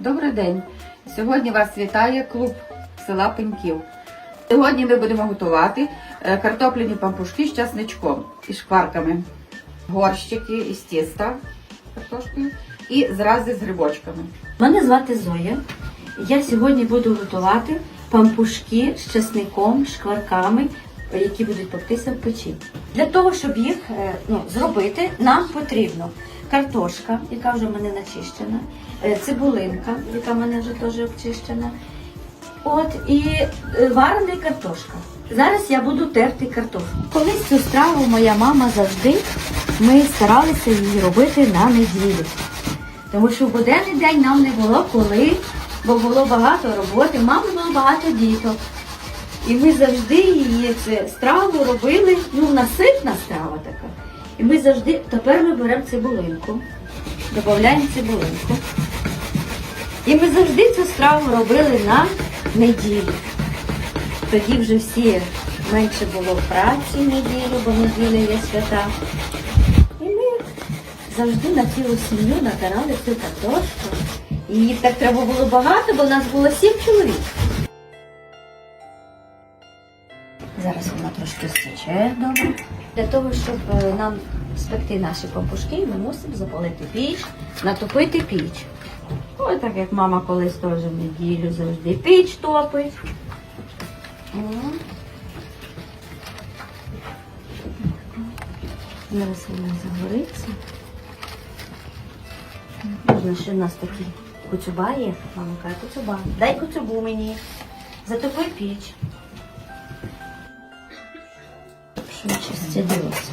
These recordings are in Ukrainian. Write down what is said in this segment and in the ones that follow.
Добрий день! Сьогодні вас вітає клуб села Пеньків. Сьогодні ми будемо готувати е, картопляні пампушки з часничком і шкварками, горщики із тіста картошкою і зрази з грибочками. Мене звати Зоя. Я сьогодні буду готувати пампушки з чесником, шкварками, які будуть пектися в печі. Для того, щоб їх е, ну, зробити, нам потрібно картошка, яка вже в мене начищена, е, цибулинка, яка в мене вже теж обчищена. От і е, варена картошка. Зараз я буду терти картошку. Колись цю страву моя мама завжди ми старалися її робити на неділю. Тому що в буденний день нам не було коли, бо було багато роботи, мами було багато діток. І ми завжди її це страву робили, ну наситна страва така. І ми завжди, тепер ми беремо цибулинку, додаємо цибулинку. І ми завжди цю страву робили на неділю. Тоді вже всі менше було праці в неділю, бо неділя є свята. І ми завжди на цілу сім'ю натирали цю картошку. І так треба було багато, бо нас було сім чоловік. Зараз вона трошки стече добре. Для того, щоб е, нам спекти наші пампушки, ми мусимо запалити піч, натопити піч. Ось так як мама колись теж в неділю завжди піч топить. Зараз вона загориться. Можна ще в нас такі куцюба є. Мама каже, куцюба. Дай куцюбу мені. Затопи піч. Стядилося.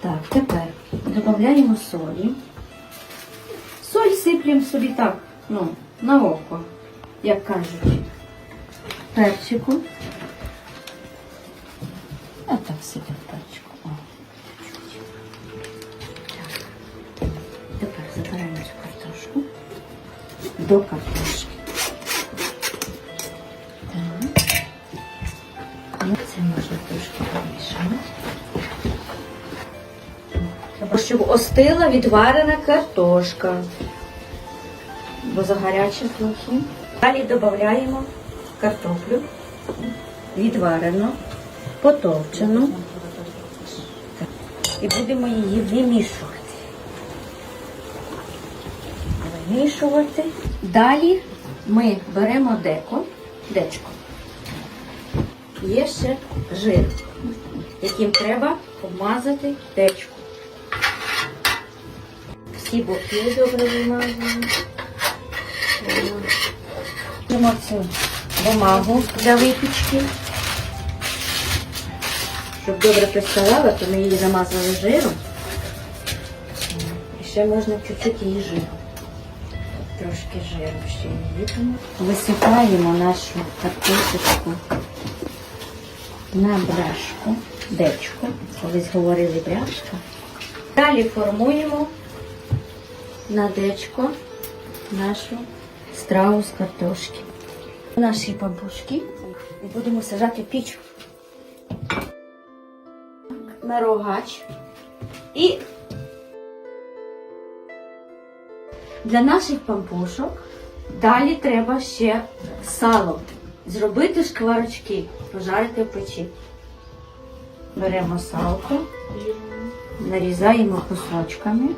Так. тепер додаємо солі. Соль сиплемо собі так, ну, на око, як кажуть. Перчику. А так сипемо перчику. О. Так. Тепер забираємо цю картошку до картошки. Щоб остила відварена картошка. Бо загаряча трохи. Далі додаємо картоплю відварену, потовчену. І будемо її вимішувати. Вимішувати. Далі ми беремо деко, дечко. Є ще жир, яким треба обмазати дечку. Всі боки добре вимазуємо. Беремо цю бумагу для випічки. Щоб добре приставала, то ми її замазали жиром. І ще можна чуть-чуть її жиру. Трошки жиру ще її. Висипаємо нашу картошечку на брашку, дечку. Колись говорили брашка. Далі формуємо на дечко нашу страву з картошки. Наші бабушки і будемо сажати піч. На рогач. І для наших пампушок далі треба ще сало. Зробити шкварочки, пожарити в печі. Беремо салко, нарізаємо кусочками.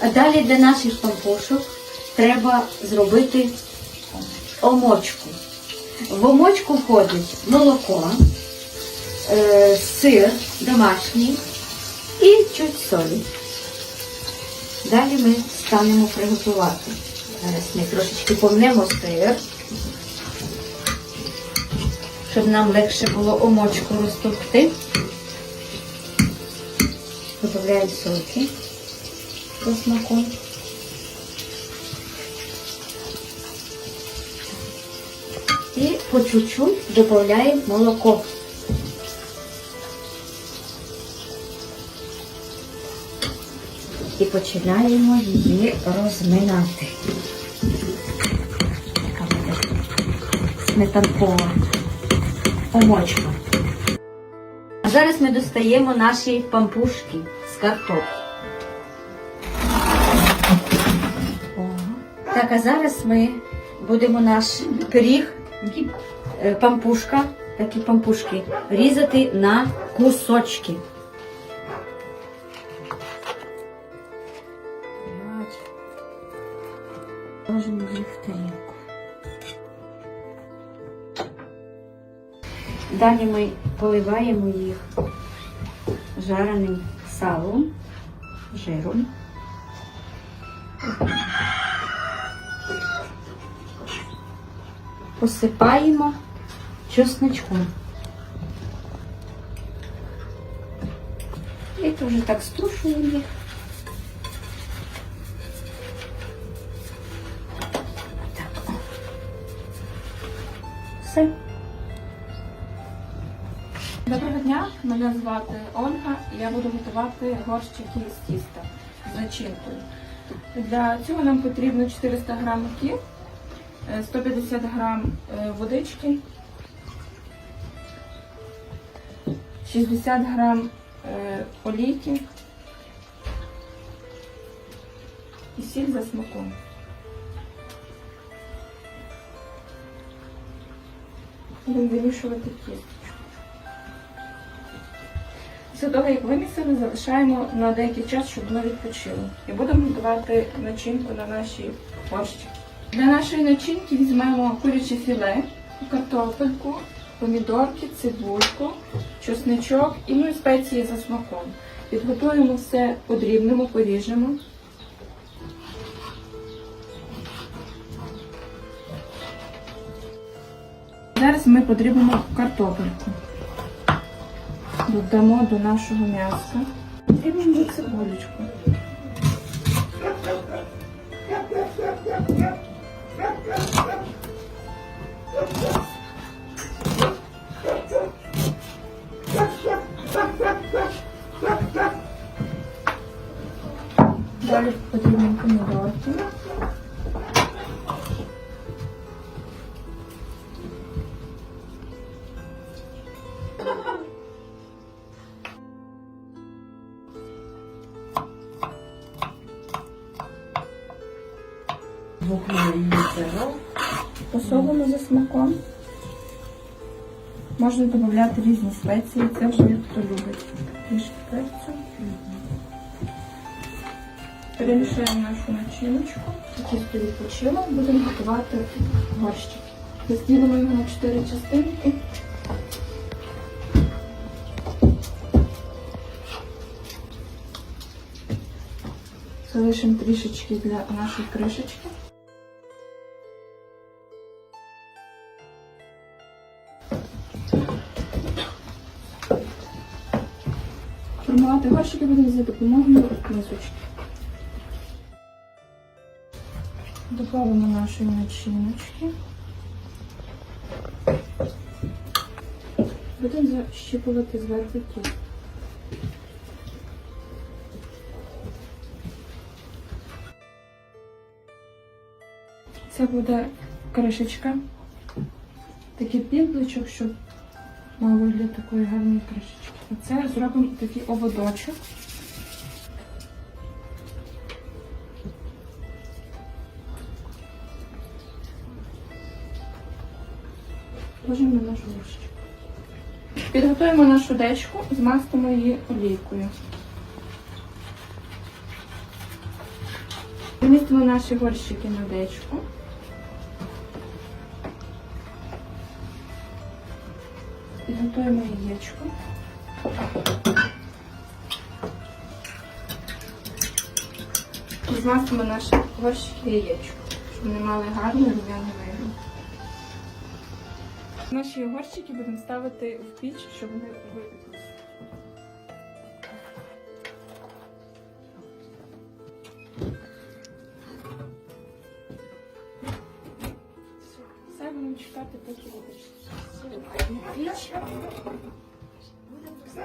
А далі для наших пампушок треба зробити омочку. В омочку входить молоко, е, сир домашній і чуть солі. Далі ми станемо приготувати. Зараз ми трошечки помнемо сир, щоб нам легше було омочку розтовкти. Додаємо соки до смаку. І по чуть-чуть додаємо молоко. і починаємо її розминати. Така буде сметанкова помочка. А зараз ми достаємо наші пампушки з картоплі. Так, а зараз ми будемо наш пиріг, е, пампушка, такі пампушки, різати на кусочки. Ложимо їх в тарілку. Далі ми поливаємо їх жареним салом, жиром. Посипаємо чесночком. І вже так струшуємо їх. Все. Доброго дня, мене звати Ольга. і Я буду готувати горщики з тіста з начинкою. Для цього нам потрібно 400 г муки, 150 г е, водички, 60 г е, олійки і сіль за смаком. Будемо вимішувати тісто. Після того, як вимісили, залишаємо на деякий час, щоб воно відпочило. І будемо готувати начинку на наші борщики. Для нашої начинки візьмемо куряче філе, картопельку, помідорки, цибульку, чесничок і ну, спеції за смаком. Підготуємо все подрібнемо, поріжемо. Зараз ми подрібнемо картопельку додамо до нашого м'яса. Потрібно цибулечку. Далі потрібні помідорки. Посолимо за смаком. Можна додати різні спеції, це вже хто любить. Трішки перцю. Перемішаємо нашу начиночку. Тісто відпочило, будемо готувати горщик. Розділимо його на 4 частинки. Залишимо трішечки для нашої кришечки. Формувати горщики будемо за допомогою мисочки. Добавимо нашої начиночки. Будемо защіпувати зверху тісто. Це буде кришечка. Такий піндличок, щоб мав вигляд такої гарної кришечки. Оце зробимо такий оводочок. Ложимо на нашу ложечку. Підготуємо нашу дечку, змастимо її олійкою. Помістимо наші горщики на дечку. Підготуємо яєчко. Змастимо наші горщики яєчко, щоб вони мали гарний рум'яний вигляд. Наші горщики будемо ставити в піч, щоб вони випеклися. Все будемо чекати, поки випечеться.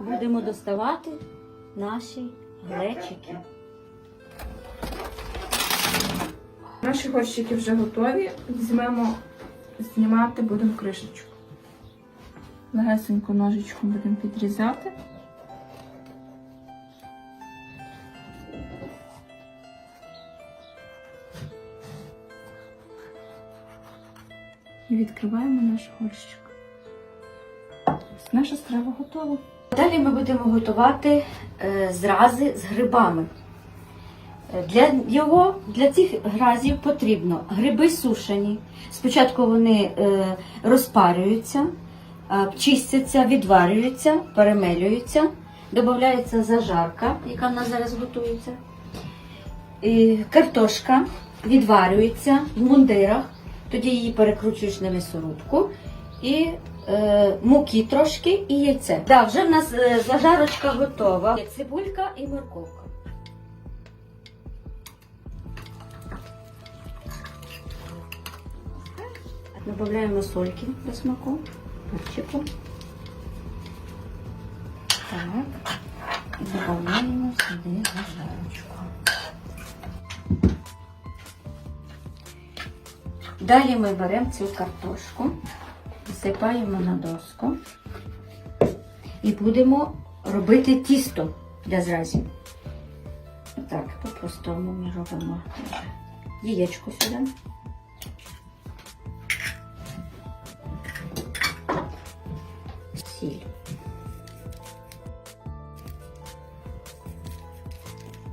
Будемо доставати наші глечики. Наші горщики вже готові. Візьмемо, знімати будемо кришечку. Легесенько ножичком будемо підрізати. І відкриваємо наш горщик. Наша страва готова. Далі ми будемо готувати е, зрази з грибами. Для його, для цих гразів потрібно гриби сушені. Спочатку вони е, розпарюються, е, чистяться, відварюються, перемелюються, додається зажарка, яка в нас зараз готується. І картошка відварюється в мундирах, тоді її перекручуєш на м'ясорубку і е, муки трошки і яйце. Да, вже в нас е, зажарочка готова. Цибулька і морковка. Добавляємо сольки до смаку, перчику. Так. І додаємо сюди зажарочку. Далі ми беремо цю картошку, всипаємо на доску і будемо робити тісто для зразів. Так, по-простому ми робимо яєчко сюди.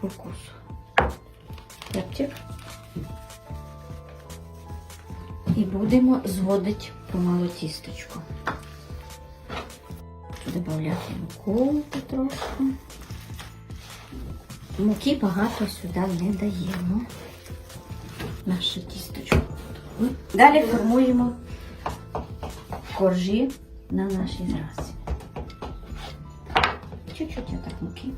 По вкусу. Перчик. І будемо зводити помалу тісточку. Додати муку потрошку. Муки багато сюди не даємо. Наше тісточку. Далі формуємо коржі на нашій зразі. Чуть-чуть отак муки.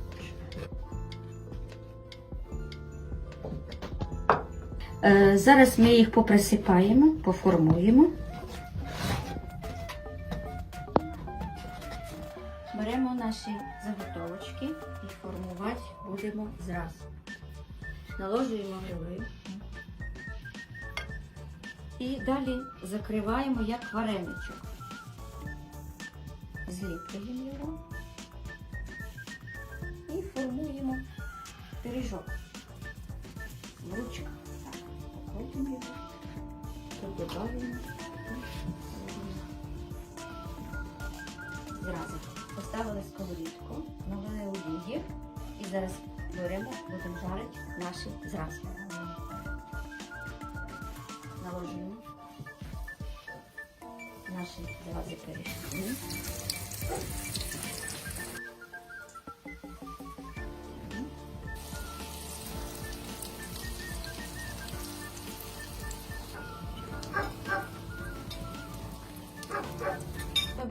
Зараз ми їх поприсипаємо, поформуємо. Беремо наші заготовочки і формувати будемо зразу. Наложуємо гриби. І далі закриваємо як вареничок. Зліплюємо його і формуємо пиріжок. В ручках. Зразу поставили сковорідку, налили олії і зараз беремо, будемо жарити наші зрази. Наложимо наші зрази пиріжки.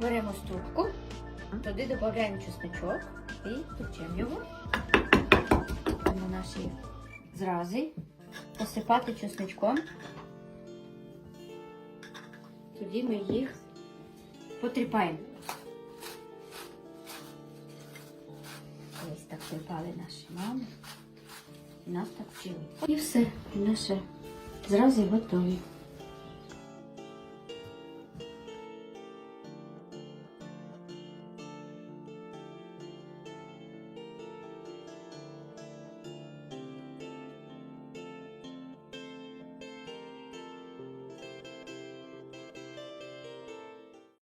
Беремо ступку, туди додаємо чесничок і товчемо його. На наші зрази посипати чесничком. Тоді ми їх потріпаємо. Ось так тріпали наші мами. І нас так вчили. І все, наші зрази готові.